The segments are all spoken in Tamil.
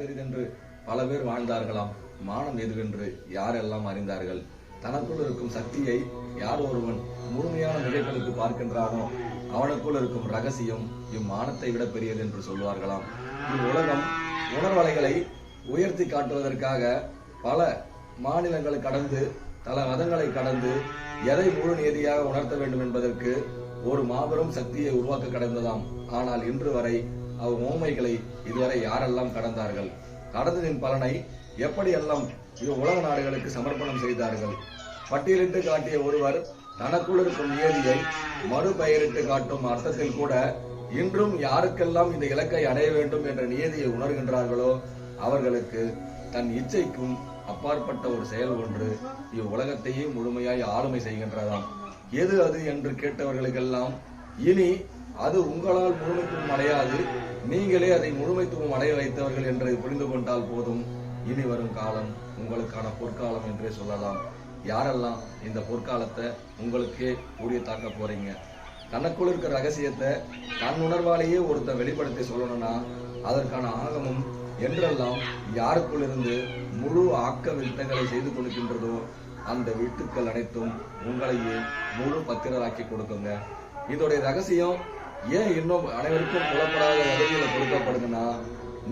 பெரிதென்று பல பேர் வாழ்ந்தார்களாம். மானம் எதுவென்று யாரெல்லாம் அறிந்தார்கள்? தனக்குள் இருக்கும் சக்தியை யார் ஒருவன் முழுமையான நிலைகளுக்கு பார்க்கின்றானோ அவனுக்குள் இருக்கும் ரகசியம் இம்மானத்தை விட பெரியது என்று சொல்வார்களாம். இவ்வுலகம் உணர்வலைகளை உயர்த்தி காட்டுவதற்காக பல மாநிலங்களை கடந்து பல மதங்களை கடந்து எதை முழு நீதியாக உணர்த்த வேண்டும் என்பதற்கு ஒரு மாபெரும் சக்தியை உருவாக்க கடந்ததாம். ஆனால் இன்று வரை அவ் ஓமைகளை இதுவரை யாரெல்லாம் கடந்தார்கள்? கடந்ததின் பலனை எப்படியெல்லாம் இது உலக நாடுகளுக்கு சமர்ப்பணம் செய்தார்கள்? பட்டியலிட்டு காட்டிய ஒருவர் தனக்குள் இருக்கும் நியதியை மறுபெயரிட்டு காட்டும் அர்த்தத்தில் கூட இன்றும் யாருக்கெல்லாம் இந்த இலக்கை அடைய வேண்டும் என்ற நியதியை உணர்கின்றார்களோ அவர்களுக்கு தன் இச்சைக்கும் அப்பாற்பட்ட ஒரு செயல் ஒன்று இவ்வுலகத்தையே முழுமையாய் ஆளுமை செய்கின்றதாம். எது அது என்று கேட்டவர்களுக்கெல்லாம் இனி அது உங்களால் முழுமைத்துவம் அடையாது. நீங்களே அதை முழுமைத்துவம் அடைய வைத்தவர்கள் என்று புரிந்து கொண்டால் போதும். இனி வரும் காலம் உங்களுக்கான பொற்காலம் என்றே சொல்லலாம். யாரெல்லாம் இந்த பொற்காலத்தை உங்களுக்கே கூடிய தாக்க போறீங்க? தனக்குள் இருக்கிற ரகசியத்தை தன் உணர்வாலேயே ஒருத்தன் வெளிப்படுத்தி சொல்லணும்னா அதற்கான ஆகமம் என்றெல்லாம் யாருக்குள் இருந்து முழு ஆக்க வித்தங்களை செய்து கொடுக்கின்றதோ அந்த விட்டுக்கள் அனைத்தும் உங்களையே முழு பத்திரராக்கி கொடுக்குங்க. இதோடைய ரகசியம் ஏன் இன்னும் அனைவருக்கும் புலப்படாத வகையில் கொடுக்கப்படுதுன்னா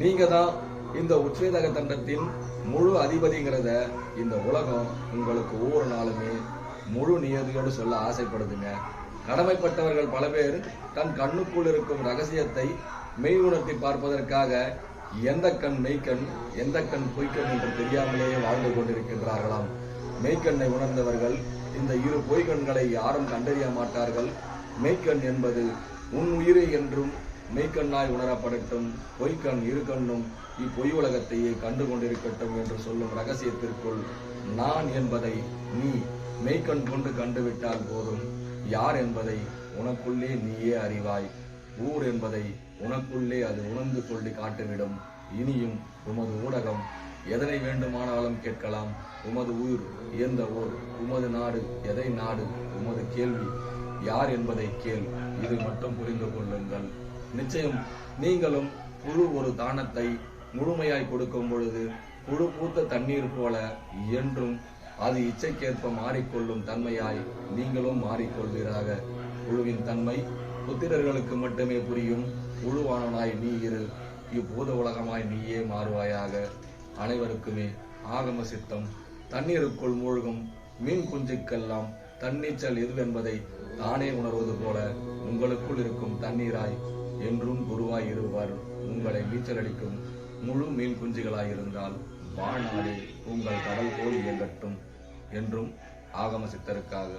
நீங்க தான் இந்த உச்சேதக தண்டத்தின் முழு அதிபதிங்கிறத இந்த உலகம் உங்களுக்கு ஒவ்வொரு நாளுமே முழு நியதியோடு சொல்ல ஆசைப்படுதுங்க. கடமைப்பட்டவர்கள் பல பேர் தன் கண்ணுக்குள் இருக்கும் ரகசியத்தை மெய் உணர்த்தி பார்ப்பதற்காக எந்த கண் மெய்க்கண் எந்த கண் பொய்க்கண் என்று தெரியாமலேயே வாழ்ந்து கொண்டிருக்கின்றார்களாம். மெய்க்கண்ணை உணர்ந்தவர்கள் இந்த இரு பொய்கண்களை யாரும் கண்டறிய மாட்டார்கள். மெய்க்கண் என்பது உன் உயிரை என்றும் மெய்க்கண்ணாய் உணரப்படட்டும். பொய்க்கண் இரு கண்ணும் இப்பொய் உலகத்தையே கண்டு கொண்டிருக்கட்டும் என்று சொல்லும் ரகசியத்திற்குள் நான் என்பதை நீ மெய்க்கண் கொண்டு கண்டுவிட்டால் போதும். யார் என்பதை உனக்குள்ளே நீயே அறிவாய். ஊர் என்பதை உனக்குள்ளே அது உணர்ந்து சொல்லி காட்டிவிடும். இனியும் உமது ஊடகம் எதனை வேண்டுமானாலும் கேட்கலாம். உமது ஊர் எந்த ஊர்? உமது நாடு எதை நாடு? உமது கேள்வி யார் என்பதை கேள். இது மட்டும் புரிந்து கொள்ளுங்கள். நிச்சயம் நீங்களும் புழு ஒரு தானத்தை முழுமையாய் கொடுக்கும் பொழுது புழு பூத்த தண்ணீர் போல என்றும் அது இச்சைக்கேற்ப மாறிக்கொள்ளும் தன்மையாய் நீங்களும் மாறிக்கொள்வீராக. புழுவின் தன்மை புத்திரர்களுக்கு மட்டுமே புரியும். புழுவானனாய் நீ இரு. இப்பூத உலகமாய் நீயே மாறுவாயாக. அனைவருக்குமே ஆகம சித்தம். தண்ணீருக்குள் மூழ்கும் மீன் குஞ்சுக்கெல்லாம் தண்ணீச்சல் எதுவென்பதை தானே உணர்வது போல உங்களுக்குள் இருக்கும் தண்ணீராய் என்றும் குருவாய் இருவர் உங்களை நீச்சல் அடிக்கும் முழு மீன் குஞ்சுகளாய் இருந்தால் வாழ்நாடு உங்கள் கடல் போல் இயங்கட்டும் என்றும் ஆகம சித்தருக்காக